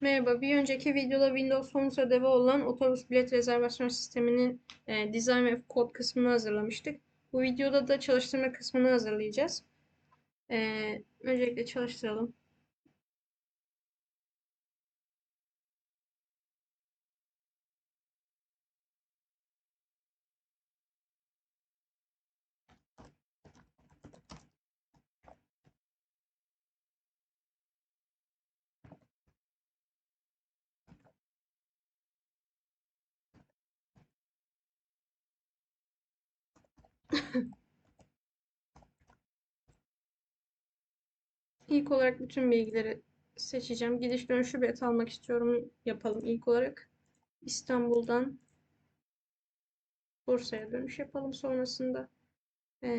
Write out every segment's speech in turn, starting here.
Merhaba, bir önceki videoda Windows Forms ödevi olan otobüs bilet rezervasyon sisteminin e, design ve kod kısmını hazırlamıştık. Bu videoda da çalıştırma kısmını hazırlayacağız. E, öncelikle çalıştıralım. İlk olarak bütün bilgileri seçeceğim. Gidiş dönüşü bilet almak istiyorum. Yapalım ilk olarak. İstanbul'dan Bursa'ya dönüş yapalım sonrasında. E,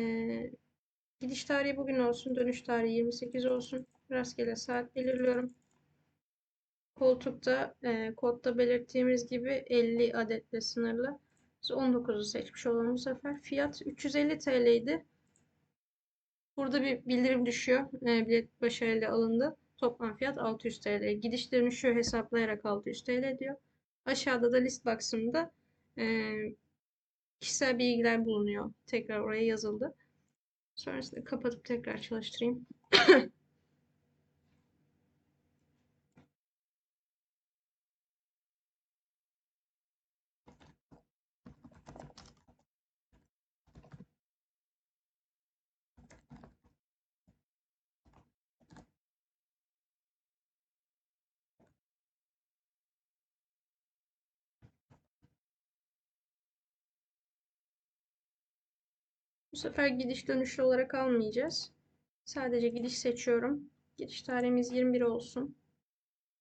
gidiş tarihi bugün olsun. Dönüş tarihi 28 olsun. Rastgele saat belirliyorum. Koltukta e, kodda belirttiğimiz gibi 50 adetle sınırlı. Biz 19'u seçmiş olalım bu sefer. Fiyat 350 TL idi. Burada bir bildirim düşüyor. E, bilet başarıyla alındı. Toplam fiyat 600 TL. Gidiş dönüşü hesaplayarak 600 TL diyor. Aşağıda da list box'ımda e, kişisel bilgiler bulunuyor. Tekrar oraya yazıldı. Sonrasında kapatıp tekrar çalıştırayım. Bu sefer gidiş dönüşlü olarak almayacağız. Sadece gidiş seçiyorum. Gidiş tarihimiz 21 olsun.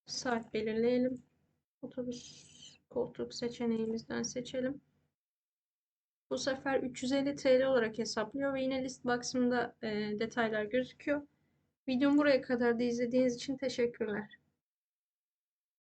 Saat belirleyelim. Otobüs koltuk seçeneğimizden seçelim. Bu sefer 350 TL olarak hesaplıyor ve yine list box'ımda e, detaylar gözüküyor. Videomu buraya kadar da izlediğiniz için teşekkürler.